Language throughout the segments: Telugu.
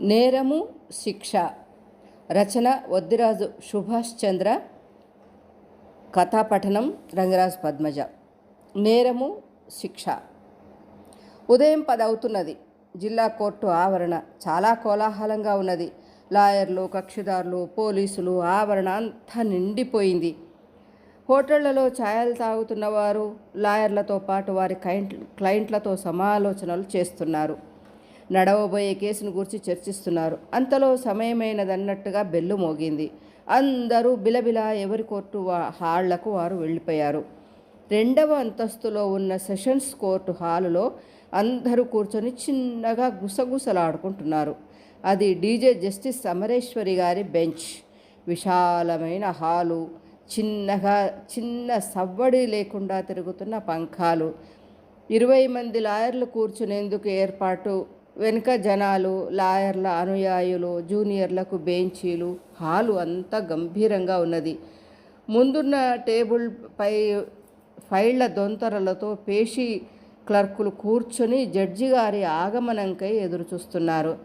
నేరము శిక్ష. రచన వద్దిరాజు సుభాష్ చంద్ర. కథాపఠనం రంగరాజ్ పద్మజ. నేరము శిక్ష. ఉదయం పది అవుతున్నది. జిల్లా కోర్టు ఆవరణ చాలా కోలాహలంగా ఉన్నది. లాయర్లు కక్షిదారులు పోలీసులు ఆవరణ అంతా నిండిపోయింది. హోటళ్ళలో ఛాయలు తాగుతున్నవారు లాయర్లతో పాటు వారి క్లయింట్ క్లయింట్లతో సమాలోచనలు చేస్తున్నారు. నడవబోయే కేసును గురించి చర్చిస్తున్నారు. అంతలో సమయమైనదన్నట్టుగా బెల్లు మోగింది. అందరూ బిలబిల ఎవరి కోర్టు వా- హాళ్ళకు వారు వెళ్ళిపోయారు. రెండవ అంతస్తులో ఉన్న సెషన్స్ కోర్టు హాలులో అందరూ కూర్చొని చిన్నగా గుసగుసలాడుకుంటున్నారు. అది డీజే జస్టిస్ సమరేశ్వరి గారి బెంచ్. విశాలమైన హాలు చిన్నగా చిన్న సవ్వడి లేకుండా తిరుగుతున్న పంఖాలు. ఇరవై మంది లాయర్లు కూర్చునేందుకు ఏర్పాటు వెనుక జనాలు లాయర్ల అనుయాయులు జూనియర్లకు బెంచీలు హాలు అంతా గంభీరంగా ఉన్నది. ముందున్న టేబుల్ పై ఫైళ్ళ దొంతరలతో పేషీ క్లర్కులు కూర్చొని జడ్జి గారి ఆగమనంకై ఎదురుచూస్తున్నారు.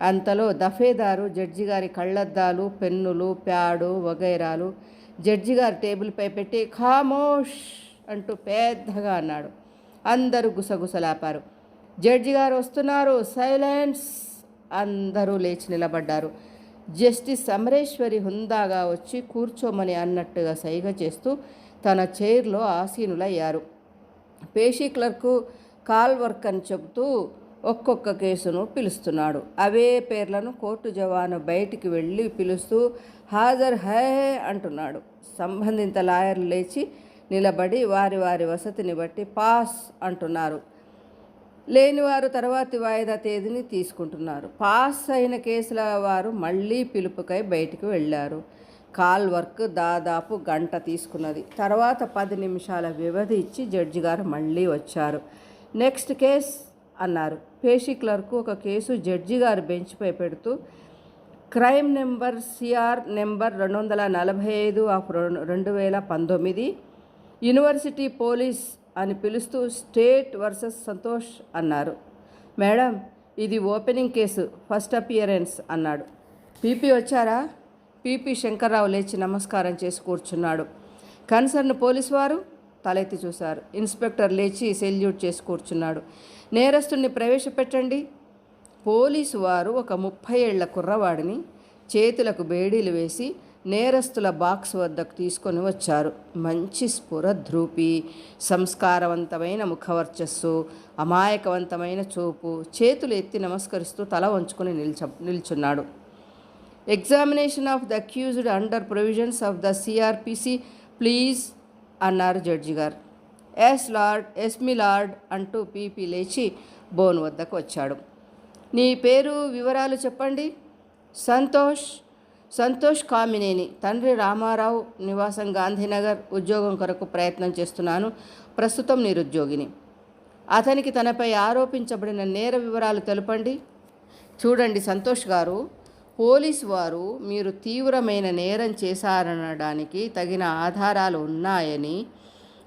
అంతలో దఫేదారు జడ్జి గారి కళ్ళద్దాలు పెన్నులు ప్యాడు వగైరాలు జడ్జి గారి టేబుల్పై పెట్టి ఖామోష్ అంటూ పెద్దగా అన్నాడు. అందరూ గుసగుసలాపారు. జడ్జి గారు వస్తున్నారు. సైలెన్స్. అందరూ లేచి నిలబడ్డారు. జస్టిస్ అమరేశ్వరి హుందాగా వచ్చి కూర్చోమని అన్నట్టుగా సైగ చేస్తూ తన చైర్లో ఆసీనులయ్యారు. పేషీ క్లర్కు కాల్ వర్క్ అని చెబుతూ ఒక్కొక్క కేసును పిలుస్తున్నాడు. అవే పేర్లను కోర్టు జవాను బయటికి వెళ్ళి పిలుస్తూ హాజర్ హే అంటున్నాడు. సంబంధిత లాయర్లు లేచి నిలబడి వారి వారి వసతిని బట్టి పాస్ అంటున్నారు. లేనివారు తర్వాతి వాయిదా తేదీని తీసుకుంటున్నారు. పాస్ అయిన కేసుల వారు మళ్ళీ పిలుపుకై బయటికి వెళ్ళారు. కాల్ వర్క్ దాదాపు గంట తీసుకున్నది. తర్వాత పది నిమిషాల వ్యవధి ఇచ్చి జడ్జి గారు మళ్ళీ వచ్చారు. నెక్స్ట్ కేస్ అన్నారు. పేషీ క్లర్క్ ఒక కేసు జడ్జి గారు బెంచ్పై పెడుతూ క్రైమ్ నెంబర్ సిఆర్ నెంబర్ రెండు వందల నలభై ఐదు ఆఫ్ రెండు రెండు వేల పంతొమ్మిది యూనివర్సిటీ పోలీస్ అని పిలుస్తూ స్టేట్ వర్సెస్ సంతోష్ అన్నారు. మేడం ఇది ఓపెనింగ్ కేసు ఫస్ట్ అపియరెన్స్ అన్నాడు. పీపీ వచ్చారా? పీపీ శంకర్రావు లేచి నమస్కారం చేసి కూర్చున్నాడు. కన్సర్న్ పోలీసు వారు? తలెత్తి చూశారు. ఇన్స్పెక్టర్ లేచి సెల్యూట్ చేసి కూర్చున్నాడు. నేరస్తుడిని ప్రవేశపెట్టండి. పోలీసు వారు ఒక ముప్పై ఏళ్ళ కుర్రవాడిని చేతులకు బేడీలు వేసి నేరస్తుల బాక్స్ వద్దకు తీసుకొని వచ్చారు. మంచి స్ఫురధ్రూపి సంస్కారవంతమైన ముఖవర్చస్సు అమాయకవంతమైన చూపు చేతులు ఎత్తి నమస్కరిస్తూ తల వంచుకొని నిల్చ నిల్చున్నాడు. Examination of the accused under provisions of the CRPC please అన్నారు జడ్జి గారు. Yes lord yes my lord అంటూ పీపీ లేచి బోన్ వద్దకు వచ్చాడు. నీ పేరు వివరాలు చెప్పండి? సంతోష్ సంతోష్ కామినేని తండ్రి రామారావు నివాసం గాంధీనగర్ ఉద్యోగం కొరకు ప్రయత్నం చేస్తున్నాను. ప్రస్తుతం నిరుద్యోగిని. అతనికి తనపై ఆరోపించబడిన నేర వివరాలు తెలపండి. చూడండి సంతోష్ గారు పోలీసు వారు మీరు తీవ్రమైన నేరం చేశారనడానికి తగిన ఆధారాలు ఉన్నాయని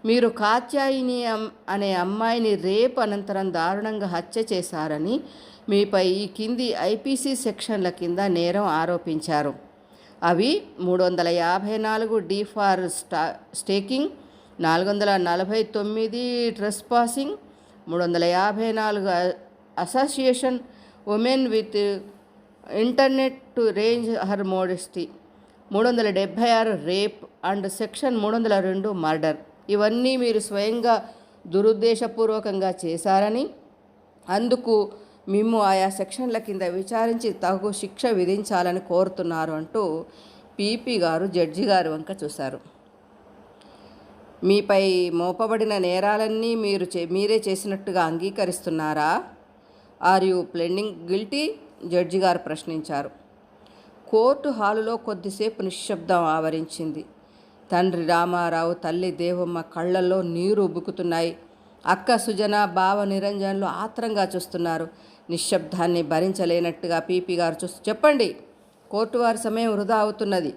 మీరు కాత్యాయిని అనే అమ్మాయిని రేపు అనంతరం దారుణంగా హత్య చేశారని మీపై ఈ కింది ఐపీసీ సెక్షన్ల కింద నేరం ఆరోపించారు. అవి మూడు వందల యాభై నాలుగు డీ ఫార్ స్టా స్టేకింగ్ నాలుగు వందల నలభై తొమ్మిది ట్రెస్ పాసింగ్ మూడు వందల యాభై నాలుగు association women with internet to range her modesty మూడు వందల డెబ్భై ఆరు రేప్ అండ్ సెక్షన్ మూడు వందల రెండు మర్డర్. ఇవన్నీ మీరు స్వయంగా దురుద్దేశపూర్వకంగా చేశారని అందుకు మేము ఆయా సెక్షన్ల కింద విచారించి తగు శిక్ష విధించాలని కోరుతున్నారు అంటూ పీపీ గారు జడ్జి గారి వంక చూశారు. మీపై మోపబడిన నేరాలన్నీ మీరు చే మీరే చేసినట్టుగా అంగీకరిస్తున్నారా? Are you pleading guilty? Judge గారు ప్రశ్నించారు. కోర్టు హాలులో కొద్దిసేపు నిశ్శబ్దం ఆవరించింది. తండ్రి రామారావు తల్లి దేవమ్మ కళ్ళల్లో నీరు ఉబ్బుకుతున్నాయి అక్క సుజన బావ నిరంజన్లు ఆత్రంగా చూస్తున్నారు. నిశ్శబ్దాన్ని భరించలేనట్టుగా పీపీ గారు చూసి చెప్పండి కోర్టు వారి సమయం వృధా అవుతున్నది.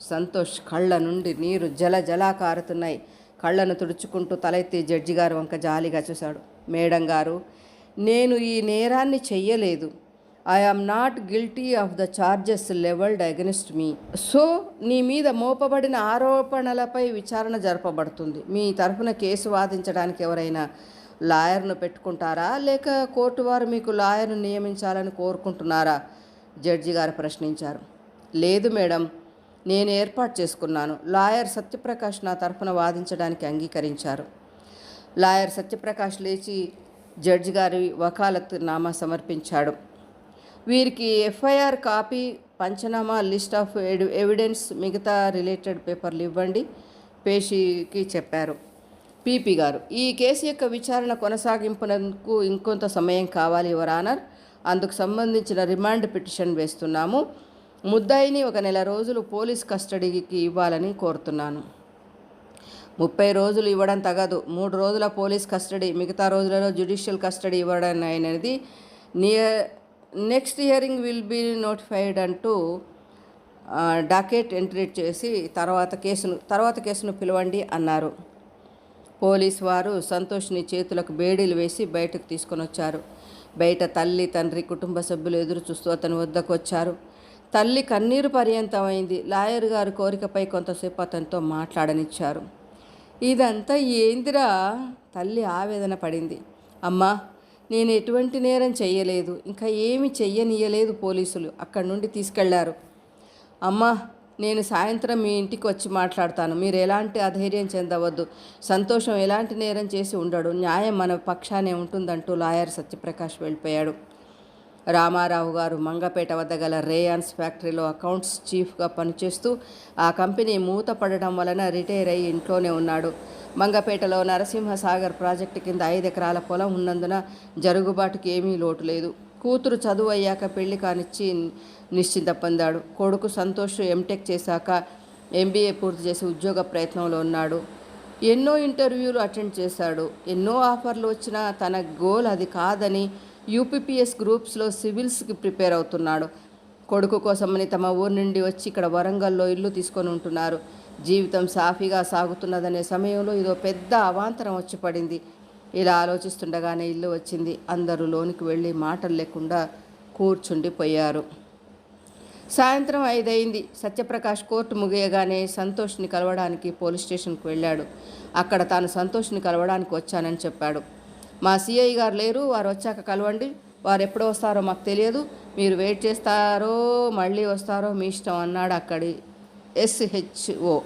సంతోష్ కళ్ళ నుండి నీరు జల జలా కారుతున్నాయి కళ్ళను తుడుచుకుంటూ తలెత్తి జడ్జి గారు వంక జాలిగా చూశాడు. మేడం గారు నేను ఈ నేరాన్ని చెయ్యలేదు. I am not guilty of the charges levelled against me so నీ మీద మోపబడిన ఆరోపణలపై విచారణ జరపబడుతుంది. మీ తరఫున కేసు వాదించడానికి ఎవరైనా లాయర్ను పెట్టుకుంటారా? లేక కోర్టు వారు మీకు లాయర్ను నియమించాలని కోరుకుంటున్నారా? జడ్జి గారు ప్రశ్నించారు. లేదు మేడం నేను ఏర్పాటు చేసుకున్నాను. లాయర్ సత్యప్రకాష్ నా తరఫున వాదించడానికి అంగీకరించారు. లాయర్ సత్యప్రకాష్ లేచి జడ్జి గారి వకాలత్ నామా సమర్పించాడు. వీరికి ఎఫ్ఐఆర్ కాపీ పంచనామా లిస్ట్ ఆఫ్ ఎవిడెన్స్ మిగతా రిలేటెడ్ పేపర్లు ఇవ్వండి పేషీకి చెప్పారు. పీపీ గారు ఈ కేసు యొక్క విచారణ కొనసాగింపునకు ఇంకొంత సమయం కావాలి యువర్ ఆనర్. అందుకు సంబంధించిన రిమాండ్ పిటిషన్ వేస్తున్నాము. ముద్దాయిని ఒక నెల రోజులు పోలీస్ కస్టడీకి ఇవ్వాలని కోరుతున్నాను. ముప్పై రోజులు ఇవ్వడం తగదు. మూడు రోజుల పోలీస్ కస్టడీ మిగతా రోజులలో జ్యుడిషియల్ కస్టడీ ఇవ్వడం అనేది near next hearing will be notified అంటూ డాకెట్ ఎంట్రీ చేసి తర్వాత కేసును తర్వాత కేసును పిలవండి అన్నారు. పోలీస్ వారు సంతోష్ని చేతులకు బేడీలు వేసి బయటకు తీసుకొని వచ్చారు. బయట తల్లి తండ్రి కుటుంబ సభ్యులు ఎదురు చూస్తూ అతని వద్దకు వచ్చారు. తల్లి కన్నీరు పర్యంతమైంది. లాయర్ గారు కోరికపై కొంతసేపు అతనితో మాట్లాడనిచ్చారు. ఇదంతా ఏందిరా? తల్లి ఆవేదన పడింది. అమ్మా నేను ఎటువంటి నేరం చెయ్యలేదు. ఇంకా ఏమి చెయ్యనీయలేదు పోలీసులు. అక్కడి నుండి తీసుకెళ్ళారు. అమ్మా నేను సాయంత్రం మీ ఇంటికి వచ్చి మాట్లాడతాను. మీరు ఎలాంటి అధైర్యం చెందవద్దు. సంతోషం ఎలాంటి నేరం చేసి ఉండడు. న్యాయం మన పక్షానే ఉంటుందంటూ లాయర్ సత్యప్రకాష్ వెళ్ళిపోయాడు. రామారావు గారు మంగపేట వద్ద గల రేయాన్స్ ఫ్యాక్టరీలో అకౌంట్స్ చీఫ్గా పనిచేస్తూ ఆ కంపెనీ మూతపడడం వలన రిటైర్ అయ్యి ఇంట్లోనే ఉన్నాడు. మంగపేటలో నరసింహసాగర్ ప్రాజెక్టు కింద ఐదు ఎకరాల పొలం ఉన్నందున జరుగుబాటుకి ఏమీ లోటు లేదు. కూతురు చదువు అయ్యాక పెళ్ళి కానిచ్చి నిశ్చింత పొందాడు కొడుకు సంతోష్ ఎంటెక్ చేశాక ఎంబీఏ పూర్తి చేసి ఉద్యోగ ప్రయత్నంలో ఉన్నాడు. ఎన్నో ఇంటర్వ్యూలు అటెండ్ చేశాడు. ఎన్నో ఆఫర్లు వచ్చినా తన గోల్ అది కాదని యూపీపీఎస్ గ్రూప్స్లో సివిల్స్కి ప్రిపేర్ అవుతున్నాడు. కొడుకు కోసమని తమ ఊరి నుండి వచ్చి ఇక్కడ వరంగల్లో ఇల్లు తీసుకొని ఉంటున్నారు. జీవితం సాఫీగా సాగుతున్నదనే సమయంలో ఇదో పెద్ద అవాంతరం వచ్చి పడింది. ఇలా ఆలోచిస్తుండగానే ఇల్లు వచ్చింది. అందరూ లోనికి వెళ్ళి మాటలు లేకుండా కూర్చుండిపోయారు. సాయంత్రం ఐదయింది. సత్యప్రకాష్ కోర్టు ముగియగానే సంతోష్ని కలవడానికి పోలీస్ స్టేషన్కి వెళ్ళాడు. అక్కడ తాను సంతోష్ని కలవడానికి వచ్చానని చెప్పాడు. మా సిఐ గారు లేరు. వారు వచ్చాక కలవండి. వారు ఎప్పుడు వస్తారో మాకు తెలియదు. మీరు వెయిట్ చేస్తారో మళ్ళీ వస్తారో మీ ఇష్టం అన్నాడు అక్కడి ఎస్హెచ్ఓ.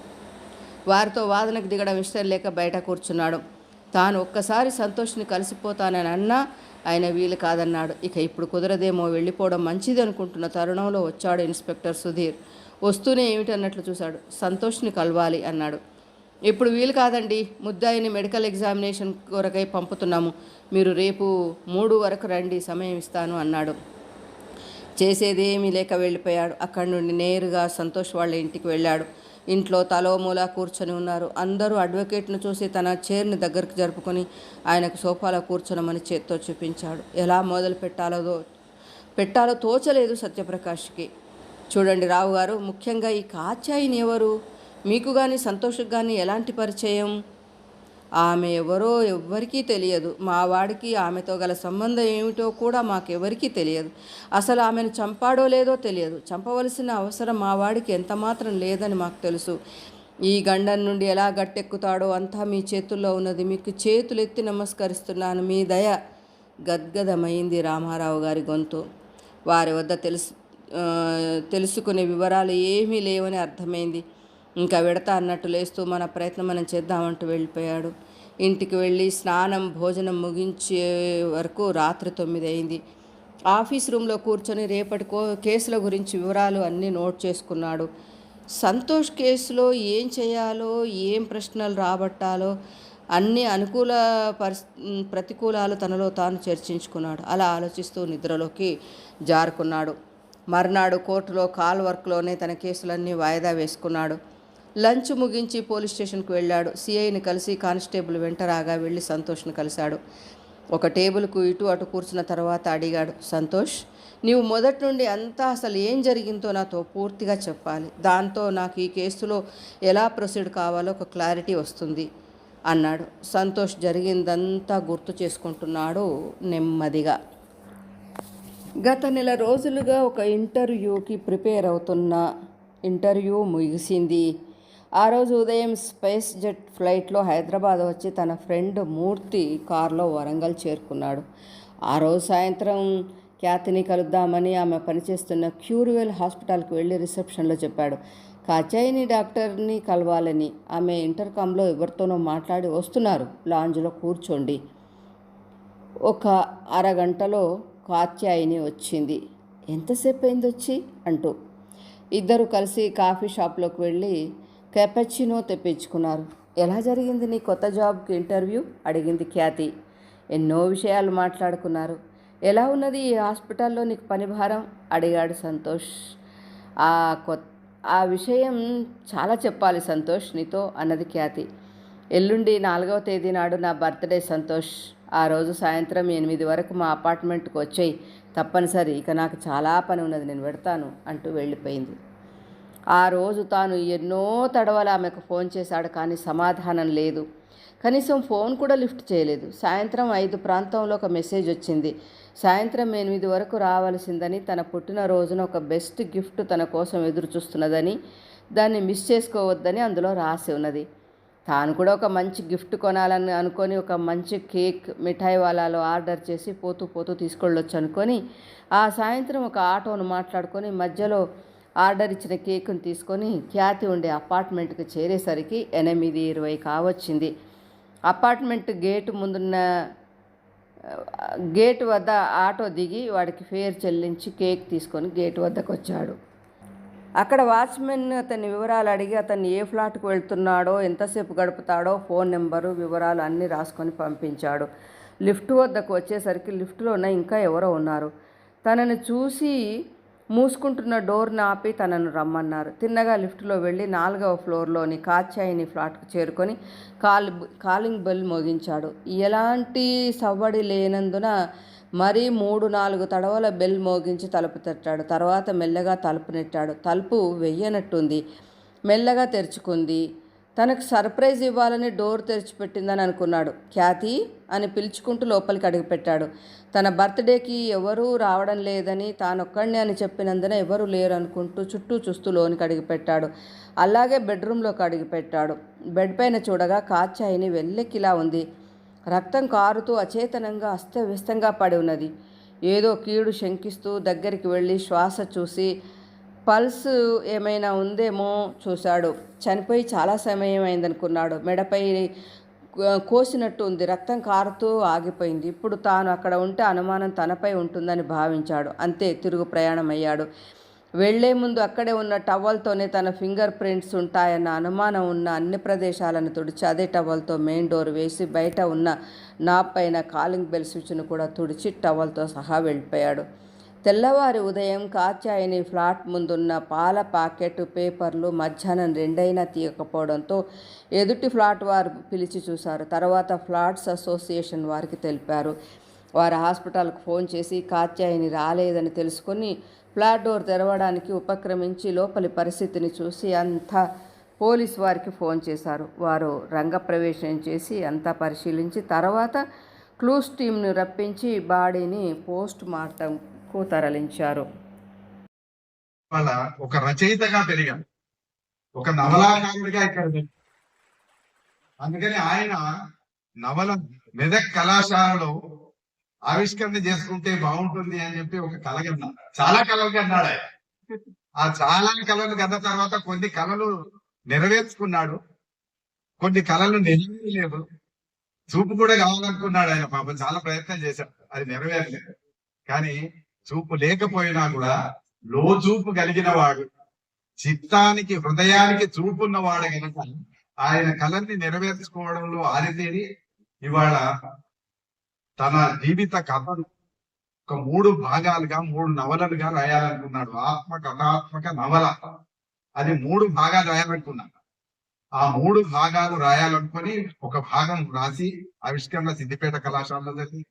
వారితో వాదనకు దిగడం ఇష్టం లేక బయట కూర్చున్నాడు. తాను ఒక్కసారి సంతోష్ని కలిసిపోతానని అన్నా ఆయన వీలు కాదన్నాడు. ఇక ఇప్పుడు కుదరదేమో వెళ్ళిపోవడం మంచిది అనుకుంటున్న తరుణంలో వచ్చాడు ఇన్స్పెక్టర్ సుధీర్. వస్తూనే ఏమిటన్నట్లు చూశాడు. సంతోష్ని కలవాలి అన్నాడు. ఇప్పుడు వీలు కాదండి. ముద్దాయిని మెడికల్ ఎగ్జామినేషన్ కొరకై పంపుతున్నాము. మీరు రేపు మూడు వరకు రండి సమయం ఇస్తాను అన్నాడు. చేసేదేమీ లేక వెళ్ళిపోయాడు. అక్కడి నుండి నేరుగా సంతోష్ వాళ్ళ ఇంటికి వెళ్ళాడు. ఇంట్లో తలో మూల కూర్చొని ఉన్నారు. అందరూ అడ్వకేట్ను చూసి తన చైర్ని దగ్గరకు జరుపుకొని ఆయనకు సోఫాలో కూర్చొనమని చేత్తో చూపించాడు. ఎలా మొదలు పెట్టాలో పెట్టాలో తోచలేదు సత్యప్రకాష్కి. చూడండి రావు గారు ముఖ్యంగా ఈ కాచాయిని ఎవరు? మీకు కానీ సంతోష్కి కానీ ఎలాంటి పరిచయం? ఆమె ఎవరో ఎవ్వరికీ తెలియదు. మా వాడికి ఆమెతో గల సంబంధం ఏమిటో కూడా మాకెవరికీ తెలియదు. అసలు ఆమెను చంపాడో లేదో తెలియదు. చంపవలసిన అవసరం మా వాడికి ఎంత మాత్రం లేదని మాకు తెలుసు. ఈ గండం నుండి ఎలా గట్టెక్కుతాడో అంతా మీ చేతుల్లో ఉన్నది. మీకు చేతులెత్తి నమస్కరిస్తున్నాను. మీ దయ గద్గదమైంది రామారావు గారి గొంతు. వారి వద్ద తెలుసు తెలుసుకునే వివరాలు ఏమీ లేవని అర్థమైంది. ఇంకా విడతా అన్నట్టు లేస్తూ మన ప్రయత్నం మనం చేద్దామంటూ వెళ్ళిపోయాడు. ఇంటికి వెళ్ళి స్నానం భోజనం ముగించే వరకు రాత్రి తొమ్మిది అయింది. ఆఫీస్ రూమ్లో కూర్చొని రేపటికో కేసుల గురించి వివరాలు అన్నీ నోట్ చేసుకున్నాడు. సంతోష్ కేసులో ఏం చేయాలో ఏం ప్రశ్నలు రాబట్టాలో అన్ని అనుకూల పరిస్ ప్రతికూలాలు తనలో తాను చర్చించుకున్నాడు. అలా ఆలోచిస్తూ నిద్రలోకి జారుకున్నాడు. మర్నాడు కోర్టులో కాల్ వర్క్లోనే తన కేసులన్నీ వాయిదా వేసుకున్నాడు. లంచ్ ముగించి పోలీస్ స్టేషన్కి వెళ్ళాడు. సిఐని కలిసి కానిస్టేబుల్ వెంట రాగా వెళ్ళి సంతోష్ను కలిశాడు. ఒక టేబుల్కు ఇటు అటు కూర్చున్న తర్వాత అడిగాడు సంతోష్ నీవు మొదటి నుండి అంతా అసలు ఏం జరిగిందో నాతో పూర్తిగా చెప్పాలి. దాంతో నాకు ఈ కేసులో ఎలా ప్రొసీడ్ కావాలో ఒక క్లారిటీ వస్తుంది అన్నాడు. సంతోష్ జరిగిందంతా గుర్తు చేసుకుంటున్నాడు నెమ్మదిగా. గత నెల రోజులుగా ఒక ఇంటర్వ్యూకి ప్రిపేర్ అవుతున్న ఇంటర్వ్యూ ముగిసింది. ఆ రోజు ఉదయం స్పేస్ జెట్ ఫ్లైట్లో హైదరాబాద్ వచ్చి తన ఫ్రెండ్ మూర్తి కారులో వరంగల్ చేరుకున్నాడు. ఆ రోజు సాయంత్రం ఖ్యాతిని కలుద్దామని ఆమె పనిచేస్తున్న క్యూర్వెల్ హాస్పిటల్కి వెళ్ళి రిసెప్షన్లో చెప్పాడు. కాచాయిని డాక్టర్ని కలవాలని ఆమె ఇంటర్కామ్లో ఎవరితోనో మాట్లాడి వస్తున్నారు. లాంజ్లో కూర్చోండి. ఒక అరగంటలో కాత్యాయిని వచ్చింది. ఎంతసేపు అయింది వచ్చి అంటూ. ఇద్దరు కలిసి కాఫీ షాప్లోకి వెళ్ళి కెపచ్చినో తెప్పించుకున్నారు. ఎలా జరిగింది నీ కొత్త జాబ్కి ఇంటర్వ్యూ? అడిగింది ఖ్యాతి. ఎన్నో విషయాలు మాట్లాడుకున్నారు. ఎలా ఉన్నది ఈ హాస్పిటల్లో నీకు పని భారం? అడిగాడు సంతోష్. ఆ కొత్త ఆ విషయం చాలా చెప్పాలి సంతోష్ నీతో అన్నది ఖ్యాతి. ఎల్లుండి నాలుగవ తేదీ నాడు నా బర్త్డే సంతోష్. ఆ రోజు సాయంత్రం ఎనిమిది వరకు మా అపార్ట్మెంట్కి వచ్చేయి. తప్పనిసరి ఇక నాకు చాలా పని ఉన్నది నేను పెడతాను అంటూ వెళ్ళిపోయింది. ఆ రోజు తాను ఎన్నో తడవలు ఆమెకు ఫోన్ చేశాడు కానీ సమాధానం లేదు. కనీసం ఫోన్ కూడా లిఫ్ట్ చేయలేదు. సాయంత్రం ఐదు ప్రాంతంలో ఒక మెసేజ్ వచ్చింది. సాయంత్రం ఎనిమిది వరకు రావాల్సిందని తన పుట్టినరోజున ఒక బెస్ట్ గిఫ్ట్ తన కోసం ఎదురు చూస్తున్నదని దాన్ని మిస్ చేసుకోవద్దని అందులో రాసి ఉన్నది. తాను కూడా ఒక మంచి గిఫ్ట్ కొనాలని అనుకొని ఒక మంచి కేక్ మిఠాయి వాళ్ళలో ఆర్డర్ చేసి పోతూ పోతూ తీసుకెళ్ళొచ్చు అనుకొని ఆ సాయంత్రం ఒక ఆటోను మాట్లాడుకొని మధ్యలో ఆర్డర్ ఇచ్చిన కేకును తీసుకొని ఖ్యాతి ఉండే అపార్ట్మెంట్కి చేరేసరికి ఎనిమిది ఇరవై కావచ్చింది. అపార్ట్మెంట్ గేటు ముందున్న గేట్ వద్ద ఆటో దిగి వాడికి ఫేర్ చెల్లించి కేక్ తీసుకొని గేట్ వద్దకు వచ్చాడు అక్కడ వాచ్మెన్ అతని వివరాలు అడిగి అతన్ని ఏ ఫ్లాట్కు వెళ్తున్నాడో ఎంతసేపు గడుపుతాడో ఫోన్ నెంబరు వివరాలు అన్నీ రాసుకొని పంపించాడు. లిఫ్ట్ వద్దకు వచ్చేసరికి లిఫ్ట్లోనే ఇంకా ఎవరో ఉన్నారు. తనని చూసి మూసుకుంటున్న డోర్ని ఆపి తనను రమ్మన్నారు. తిన్నగా లిఫ్ట్లో వెళ్ళి నాలుగవ ఫ్లోర్లోని కాచాయిని ఫ్లాట్కు చేరుకొని కాల్ కాలింగ్ బెల్ మోగించాడు. ఎలాంటి సవ్వడి లేనందున మరీ మూడు నాలుగు తడవల బెల్ మోగించి తలుపు తట్టాడు. తర్వాత మెల్లగా తలుపు నెట్టాడు. తలుపు వెయ్యనట్టుంది. మెల్లగా తెరుచుకుంది. తనకు సర్ప్రైజ్ ఇవ్వాలని డోర్ తెరిచిపెట్టిందని అనుకున్నాడు. ఖ్యాతి అని పిలుచుకుంటూ లోపలికి అడుగుపెట్టాడు. తన బర్త్డేకి ఎవరూ రావడం లేదని తానొక్కడిని అని చెప్పినందున ఎవరూ లేరు అనుకుంటూ చుట్టూ చూస్తూ లోనికి అడిగిపెట్టాడు. అలాగే బెడ్రూమ్లోకి అడిగిపెట్టాడు. బెడ్ పైన చూడగా కాచాయిని వెల్లెక్కిలా ఉంది. రక్తం కారుతూ అచేతనంగా అస్తవ్యస్తంగా పడి ఉన్నది. ఏదో కీడు శంకిస్తూ దగ్గరికి వెళ్ళి శ్వాస చూసి పల్స్ ఏమైనా ఉందేమో చూశాడు. చనిపోయి చాలా సమయం అయిందనుకున్నాడు మెడపై కోసినట్టు ఉంది. రక్తం కారుతూ ఆగిపోయింది. ఇప్పుడు తాను అక్కడ ఉంటే అనుమానం తనపై ఉంటుందని భావించాడు. అంతే తిరుగు ప్రయాణం అయ్యాడు వెళ్ళే ముందు అక్కడే ఉన్న టవల్తోనే తన ఫింగర్ ప్రింట్స్ ఉంటాయన్న అనుమానం ఉన్న అన్ని ప్రదేశాలను తుడిచి అదే టవల్తో మెయిన్ డోర్ వేసి బయట ఉన్న నాప్ పైన కాలింగ్ బెల్ స్విచ్ను కూడా తుడిచి టవల్తో సహా వెళ్ళిపోయాడు. తెల్లవారి ఉదయం కాత్యాయని ఫ్లాట్ ముందున్న పాల ప్యాకెట్ పేపర్లు మధ్యాహ్నం రెండైనా తీయకపోవడంతో ఎదుటి ఫ్లాట్ వారు పిలిచి చూశారు. తర్వాత ఫ్లాట్స్ అసోసియేషన్ వారికి తెలిపారు. వారు హాస్పిటల్కు ఫోన్ చేసి కాత్యాయని రాలేదని తెలుసుకొని ఫ్లాట్ డోర్ తెరవడానికి ఉపక్రమించి లోపలి పరిస్థితిని చూసి అంతా పోలీస్ వారికి ఫోన్ చేశారు. వారు రంగప్రవేశం చేసి అంతా పరిశీలించి తర్వాత క్లూస్ టీంను రప్పించి బాడీని పోస్ట్ మార్టం కు తరలించారు. వాళ్ళ ఒక రచయితగా పెరిగాడు. ఒక నవలాకారుడిగా ఇక్కడ అందుకని ఆయన నవల మెదక్ కళాశాలలో ఆవిష్కరణ చేసుకుంటే బాగుంటుంది అని చెప్పి ఒక కళ కన్నాడు చాలా కళలు కన్నాడు ఆయన. ఆ చాలా కళలు కన్న తర్వాత కొన్ని కళలు నెరవేర్చుకున్నాడు. కొన్ని కళలు నెరవేరలేదు చూపు కూడా కావాలనుకున్నాడు ఆయన. పాపం చాలా ప్రయత్నం చేశాడు. అది నెరవేరలేదు. కానీ చూపు లేకపోయినా కూడా లో చూపు కలిగిన వాడు. చిత్తానికి హృదయానికి చూపున్నవాడు కనుక ఆయన కళని నెరవేర్చుకోవడంలో ఆరితేరి ఇవాళ తన జీవిత కథను ఒక మూడు భాగాలుగా మూడు నవలలుగా రాయాలనుకున్నాడు. ఆత్మ కథాత్మక నవల. అది మూడు భాగాలు రాయాలనుకున్నాడు ఆ మూడు భాగాలు రాయాలనుకొని ఒక భాగం రాసి ఆవిష్కరణ సిద్దిపేట కళాశాలలో జరిగింది.